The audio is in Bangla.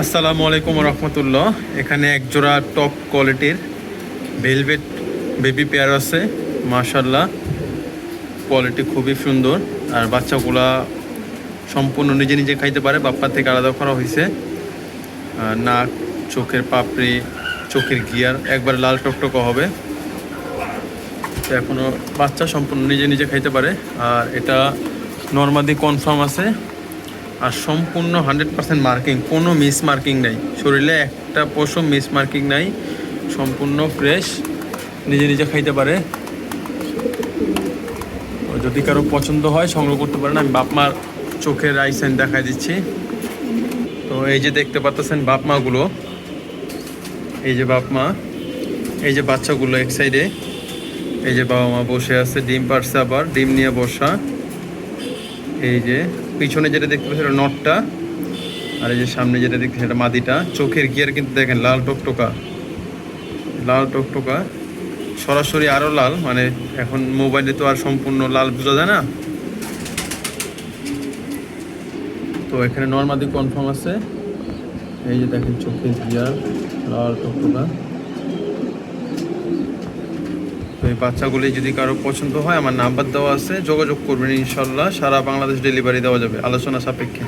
আসসালামু আলাইকুম রহমতুল্লাহ। এখানে এক জোড়া টপ কোয়ালিটির ভেলভেট বেবি পেয়ার আছে। মাশাল্লাহ কোয়ালিটি খুবই সুন্দর। আর বাচ্চাগুলা সম্পূর্ণ নিজে নিজে খাইতে পারে, বাপ্পা থেকে আলাদা করা হয়েছে নাক, চোখের পাপড়ি, চোখের গিয়ার, একবার লাল টকটকা হবে। এখনও বাচ্চা সম্পূর্ণ নিজে নিজে খাইতে পারে। আর এটা নর্মাদি কনফার্ম আছে। আর সম্পূর্ণ হান্ড্রেড পার্সেন্ট মার্কিং, কোনো মিস মার্কিং নেই। শরীরে একটা পশম মিস মার্কিং নাই, সম্পূর্ণ ফ্রেশ, নিজে নিজে খাইতে পারে। যদি কারও পছন্দ হয়, সংগ্রহ করতে পারেন। আমি বাপমার চোখের আইসাইন দেখাই দিচ্ছি। তো এই যে দেখতে পাচ্ছেন বাপমাগুলো, এই যে বাপমা, এই যে বাচ্চাগুলো এক সাইডে এই যে বাবা মা বসে আছে, ডিম পারছে আবার, ডিম নিয়ে বসা। এই যে পিছনে যেটা দেখতে পাচ্ছি সেটা নটটা। আর এই যে সামনে যেটা দেখতে সেটা মাদিটা। চোখের গিয়ার কিন্তু দেখেন, লাল টকটকা। লাল টকটকা। সরাসরি আরও লাল মানে এখন মোবাইলে তো আর সম্পূর্ণ লাল বোঝা যায় না। তো এখানে নর্মাদি কনফার্ম আছে। এই যে দেখেন, চোখের গিয়ার, লাল টকটকা। এই বাচ্চাগুলি যদি কারও পছন্দ হয়, আমার নাম্বার দেওয়া আছে, যোগাযোগ করবেন ইনশাল্লাহ। সারা বাংলাদেশ ডেলিভারি দেওয়া যাবে। আলোচনা সাপেক্ষে।